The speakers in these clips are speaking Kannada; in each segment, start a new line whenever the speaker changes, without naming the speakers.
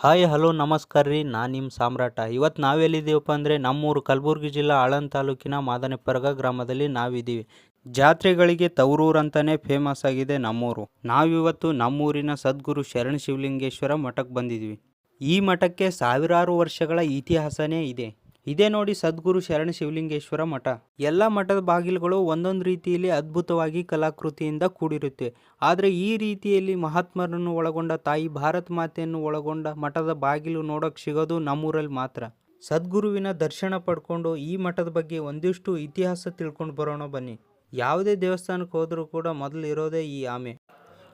ಹಾಯ್, ಹಲೋ, ನಮಸ್ಕಾರ ರೀ. ನಾನು ನಿಮ್ಮ ಸಾಮ್ರಾಟ. ಇವತ್ತು ನಾವೆಲ್ಲಿದ್ದೀವಪ್ಪ ಅಂದರೆ ನಮ್ಮೂರು ಕಲಬುರಗಿ ಜಿಲ್ಲಾ ಆಳಂದ ತಾಲೂಕಿನ ಮಾದನೆಪರ್ಗ ಗ್ರಾಮದಲ್ಲಿ ನಾವಿದ್ದೀವಿ ಜಾತ್ರೆಗಳಿಗೆ ತವರೂರು ಅಂತಲೇ ಫೇಮಸ್ ಆಗಿದೆ ನಮ್ಮೂರು. ನಾವಿವತ್ತು ನಮ್ಮೂರಿನ ಸದ್ಗುರು ಶರಣ ಶಿವಲಿಂಗೇಶ್ವರ ಮಠಕ್ಕೆ ಬಂದಿದ್ದೀವಿ. ಈ ಮಠಕ್ಕೆ ಸಾವಿರಾರು ವರ್ಷಗಳ ಇತಿಹಾಸನೇ ಇದೆ. ಇದೇ ನೋಡಿ ಸದ್ಗುರು ಶರಣ ಶಿವಲಿಂಗೇಶ್ವರ ಮಠ. ಎಲ್ಲ ಮಠದ ಬಾಗಿಲುಗಳು ಒಂದೊಂದು ರೀತಿಯಲ್ಲಿ ಅದ್ಭುತವಾಗಿ ಕಲಾಕೃತಿಯಿಂದ ಕೂಡಿರುತ್ತೆ. ಆದರೆ ಈ ರೀತಿಯಲ್ಲಿ ಮಹಾತ್ಮರನ್ನು ಒಳಗೊಂಡ ತಾಯಿ ಭಾರತ ಮಾತೆಯನ್ನು ಒಳಗೊಂಡ ಮಠದ ಬಾಗಿಲು ನೋಡೋಕೆ ಸಿಗೋದು ನಮ್ಮೂರಲ್ಲಿ ಮಾತ್ರ. ಸದ್ಗುರುವಿನ ದರ್ಶನ ಪಡ್ಕೊಂಡು ಈ ಮಠದ ಬಗ್ಗೆ ಒಂದಿಷ್ಟು ಇತಿಹಾಸ ತಿಳ್ಕೊಂಡು ಬರೋಣ ಬನ್ನಿ. ಯಾವುದೇ ದೇವಸ್ಥಾನಕ್ಕೆ ಹೋದರೂ ಕೂಡ ಮೊದಲು ಇರೋದೇ ಈ ಆಮೆ.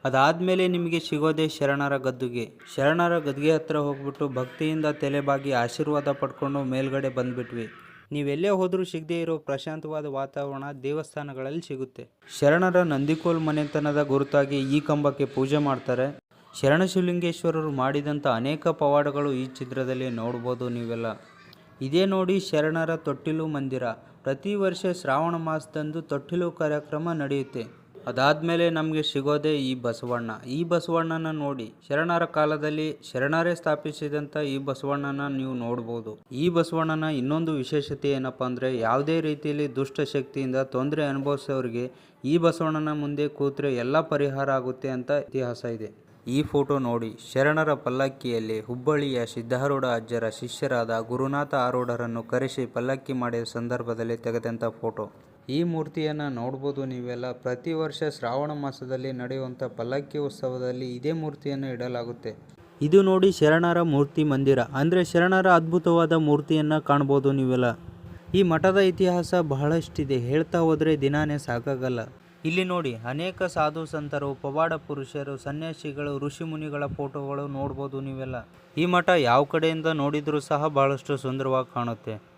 ಅದಾದಮೇಲೆ ನಿಮಗೆ ಸಿಗೋದೇ ಶರಣರ ಗದ್ದುಗೆ. ಶರಣರ ಗದ್ದುಗೆ ಹತ್ರ ಹೋಗ್ಬಿಟ್ಟು ಭಕ್ತಿಯಿಂದ ತಲೆಬಾಗಿ ಆಶೀರ್ವಾದ ಪಡ್ಕೊಂಡು ಮೇಲ್ಗಡೆ ಬಂದ್ಬಿಟ್ವಿ. ನೀವೆಲ್ಲೇ ಹೋದರೂ ಸಿಗದೇ ಇರೋ ಪ್ರಶಾಂತವಾದ ವಾತಾವರಣ ದೇವಸ್ಥಾನಗಳಲ್ಲಿ ಸಿಗುತ್ತೆ. ಶರಣರ ನಂದಿಕೋಲ್ ಮನೆತನದ ಗುರುತಾಗಿ ಈ ಕಂಬಕ್ಕೆ ಪೂಜೆ ಮಾಡ್ತಾರೆ. ಶರಣ ಶಿವಲಿಂಗೇಶ್ವರರು ಮಾಡಿದಂಥ ಅನೇಕ ಪವಾಡಗಳು ಈ ಚಿತ್ರದಲ್ಲಿ ನೋಡ್ಬೋದು ನೀವೆಲ್ಲ. ಇದೇ ನೋಡಿ ಶರಣರ ತೊಟ್ಟಿಲು ಮಂದಿರ. ಪ್ರತಿ ವರ್ಷ ಶ್ರಾವಣ ಮಾಸದಂದು ತೊಟ್ಟಿಲು ಕಾರ್ಯಕ್ರಮ ನಡೆಯುತ್ತೆ. ಅದಾದಮೇಲೆ ನಮಗೆ ಸಿಗೋದೇ ಈ ಬಸವಣ್ಣ. ಈ ಬಸವಣ್ಣನ ನೋಡಿ ಶರಣರ ಕಾಲದಲ್ಲಿ ಶರಣರೇ ಸ್ಥಾಪಿಸಿದಂಥ ಈ ಬಸವಣ್ಣನ ನೀವು ನೋಡ್ಬೋದು. ಈ ಬಸವಣ್ಣನ ಇನ್ನೊಂದು ವಿಶೇಷತೆ ಏನಪ್ಪ ಅಂದರೆ ಯಾವುದೇ ರೀತಿಯಲ್ಲಿ ದುಷ್ಟ ಶಕ್ತಿಯಿಂದ ತೊಂದರೆ ಅನುಭವಿಸೋರಿಗೆ ಈ ಬಸವಣ್ಣನ ಮುಂದೆ ಕೂತ್ರೆ ಎಲ್ಲ ಪರಿಹಾರ ಆಗುತ್ತೆ ಅಂತ ಇತಿಹಾಸ ಇದೆ. ಈ ಫೋಟೋ ನೋಡಿ ಶರಣರ ಪಲ್ಲಕ್ಕಿಯಲ್ಲಿ ಹುಬ್ಬಳ್ಳಿಯ ಸಿದ್ಧಾರೂಢ ಅಜ್ಜರ ಶಿಷ್ಯರಾದ ಗುರುನಾಥ ಆರೂಢರನ್ನು ಕರೆಸಿ ಪಲ್ಲಕ್ಕಿ ಮಾಡಿದ ಸಂದರ್ಭದಲ್ಲಿ ತೆಗೆದಂಥ ಫೋಟೋ. ಈ ಮೂರ್ತಿಯನ್ನು ನೋಡ್ಬೋದು ನೀವೆಲ್ಲ. ಪ್ರತಿ ವರ್ಷ ಶ್ರಾವಣ ಮಾಸದಲ್ಲಿ ನಡೆಯುವಂಥ ಪಲ್ಲಕ್ಕಿ ಉತ್ಸವದಲ್ಲಿ ಇದೇ ಮೂರ್ತಿಯನ್ನು ಇಡಲಾಗುತ್ತೆ. ಇದು ನೋಡಿ ಶರಣರ ಮೂರ್ತಿ ಮಂದಿರ. ಅಂದರೆ ಶರಣರ ಅದ್ಭುತವಾದ ಮೂರ್ತಿಯನ್ನು ಕಾಣ್ಬೋದು ನೀವೆಲ್ಲ. ಈ ಮಠದ ಇತಿಹಾಸ ಬಹಳಷ್ಟಿದೆ. ಹೇಳ್ತಾ ಹೋದರೆ ದಿನಾನೇ ಸಾಕಾಗಲ್ಲ. ಇಲ್ಲಿ ನೋಡಿ ಅನೇಕ ಸಾಧು ಸಂತರು, ಪವಾಡ ಪುರುಷರು, ಸನ್ಯಾಸಿಗಳು, ಋಷಿ ಮುನಿಗಳ ಫೋಟೋಗಳು ನೋಡ್ಬೋದು ನೀವೆಲ್ಲ. ಈ ಮಠ ಯಾವ ಕಡೆಯಿಂದ ನೋಡಿದರೂ ಸಹ ಬಹಳಷ್ಟು ಸುಂದರವಾಗಿ ಕಾಣುತ್ತೆ.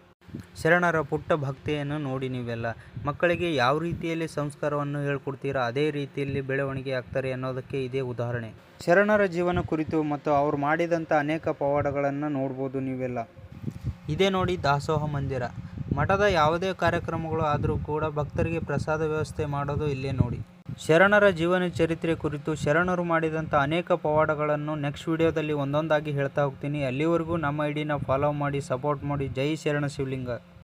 ಶರಣರ ಪುಟ್ಟ ಭಕ್ತಿಯನ್ನು ನೋಡಿ ನೀವೆಲ್ಲ. ಮಕ್ಕಳಿಗೆ ಯಾವ ರೀತಿಯಲ್ಲಿ ಸಂಸ್ಕಾರವನ್ನು ಹೇಳ್ಕೊಡ್ತೀರಾ, ಅದೇ ರೀತಿಯಲ್ಲಿ ಬೆಳವಣಿಗೆ ಆಗ್ತಾರೆ ಅನ್ನೋದಕ್ಕೆ ಇದೇ ಉದಾಹರಣೆ. ಶರಣರ ಜೀವನ ಕುರಿತು ಮತ್ತು ಅವರು ಮಾಡಿದಂಥ ಅನೇಕ ಪವಾಡಗಳನ್ನು ನೋಡ್ಬೋದು ನೀವೆಲ್ಲ. ಇದೇ ನೋಡಿ ದಾಸೋಹ ಮಂದಿರ. ಮಠದ ಯಾವುದೇ ಕಾರ್ಯಕ್ರಮಗಳು ಆದರೂ ಕೂಡ ಭಕ್ತರಿಗೆ ಪ್ರಸಾದ ವ್ಯವಸ್ಥೆ ಮಾಡೋದು ಇಲ್ಲೇ ನೋಡಿ. ಶರಣರ ಜೀವನ ಚರಿತ್ರೆ ಕುರಿತು ಶರಣರು ಮಾಡಿದಂಥ ಅನೇಕ ಪವಾಡಗಳನ್ನು ನೆಕ್ಸ್ಟ್ ವಿಡಿಯೋದಲ್ಲಿ ಒಂದೊಂದಾಗಿ ಹೇಳ್ತಾ ಹೋಗ್ತೀನಿ. ಅಲ್ಲಿವರೆಗೂ ನಮ್ಮ ಐಡಿನ ಫಾಲೋ ಮಾಡಿ ಸಪೋರ್ಟ್ ಮಾಡಿ. ಜೈ ಶರಣ ಶಿವಲಿಂಗ.